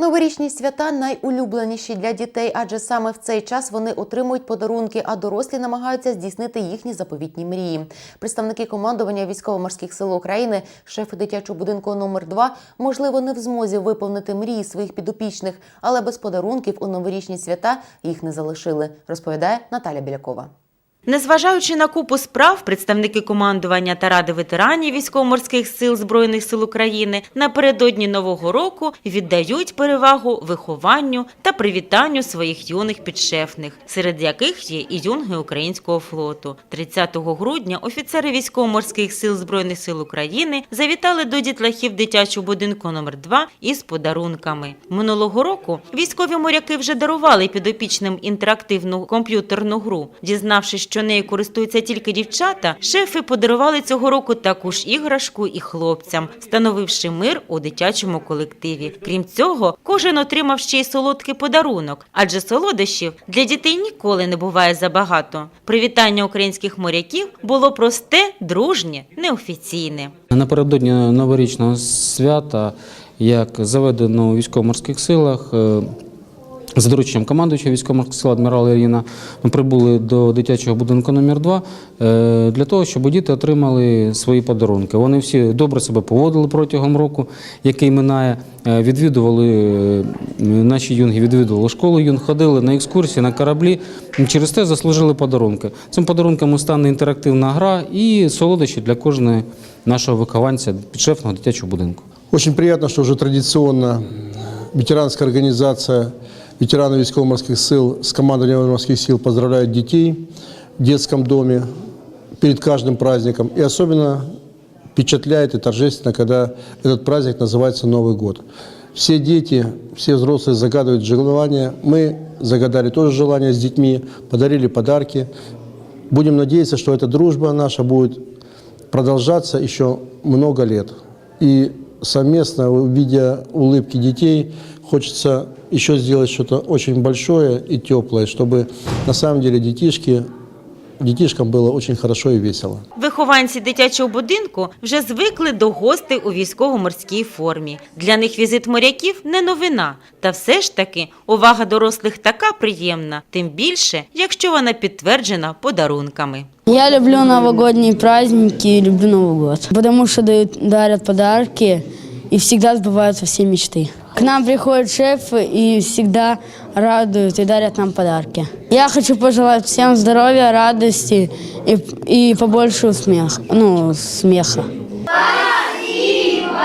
Новорічні свята найулюбленіші для дітей, адже саме в цей час вони отримують подарунки, а дорослі намагаються здійснити їхні заповітні мрії. Представники командування військово-морських сил України, шефи дитячого будинку номер 2 можливо, не в змозі виповнити мрії своїх підопічних, але без подарунків у новорічні свята їх не залишили, розповідає Наталя Білякова. Незважаючи на купу справ, представники командування та ради ветеранів військово-морських сил Збройних сил України напередодні нового року віддають перевагу вихованню та привітанню своїх юних підшефних, серед яких є і юнги українського флоту. 30 грудня офіцери військово-морських сил Збройних сил України завітали до дітлахів дитячого будинку номер 2 із подарунками. Минулого року військові моряки вже дарували підопічним інтерактивну комп'ютерну гру. Дізнавшись, що нею користуються тільки дівчата, шефи подарували цього року таку ж іграшку і хлопцям, встановивши мир у дитячому колективі. Крім цього, кожен отримав ще й солодкий подарунок, адже солодощів для дітей ніколи не буває забагато. Привітання українських моряків було просте, дружнє, неофіційне. Напередодні новорічного свята, як заведено у військово-морських силах, е, за дорученням командуючого військово-морських адмірала Ірина, ми прибули до дитячого будинку номер 2 е, для того, щоб діти отримали свої подарунки. Вони всі добре себе поводили протягом року, який минає. Е, Відвідували е, наші юнги, відвідували школу юнг, ходили на екскурсії, на кораблі. Через те заслужили подарунки. Цим подарунком стане інтерактивна гра і солодощі для кожного нашого вихованця підшефного дитячого будинку. Очень приятно, что уже традиционно ветеранская организация ветеранов військово-морских сил с командованием морских сил поздравляет детей в детском доме перед каждым праздником. И особенно впечатляет и торжественно, когда этот праздник называется Новый год. Все дети, все взрослые загадывают желания. Мы загадали тоже желания с детьми, подарили подарки. Будем надеяться, что эта дружба наша будет продолжаться еще много лет. И совместно, видя улыбки детей, хочется еще сделать что-то очень большое и теплое, чтобы на самом деле детишки, детишкам было очень хорошо и весело. Вихованці дитячого будинку вже звикли до гостей у військово-морській формі. Для них візит моряків не новина. Та все ж таки увага дорослих така приємна, тим більше, якщо вона підтверджена подарунками. Я люблю новогодние праздники люблю Новый год, потому что дают, дарят подарки и всегда сбываются все мечты. К нам приходит шеф и всегда радуют и дарят нам подарки. Я хочу пожелать всем здоровья, радости и, и побольше смеха. ну, смеха. Спасибо!